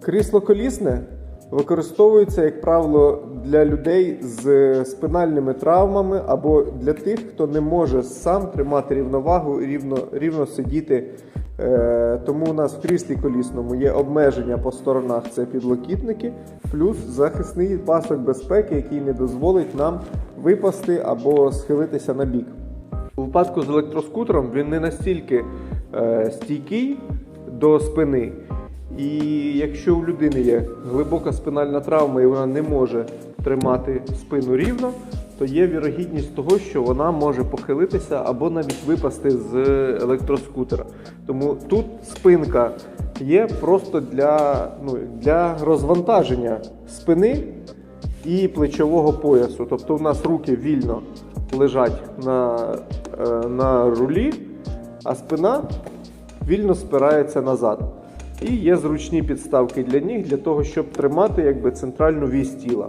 Крісло колісне використовується, як правило, для людей з спинальними травмами або для тих, хто не може сам тримати рівновагу і рівно, рівно сидіти. Е, тому у нас в кріслі колісному є обмеження по сторонах, це підлокітники, плюс захисний пасок безпеки, який не дозволить нам випасти або схилитися на бік. У випадку з електроскутером він не настільки е, стійкий до спини. І якщо у людини є глибока спинальна травма і вона не може тримати спину рівно, то є вірогідність того, що вона може похилитися або навіть випасти з електроскутера. Тому тут спинка є просто для, ну, для розвантаження спини і плечового поясу. Тобто у нас руки вільно лежать на, е, на рулі, а спина вільно спирається назад. І є зручні підставки для ніг для того, щоб тримати якби, центральну вісь тіла.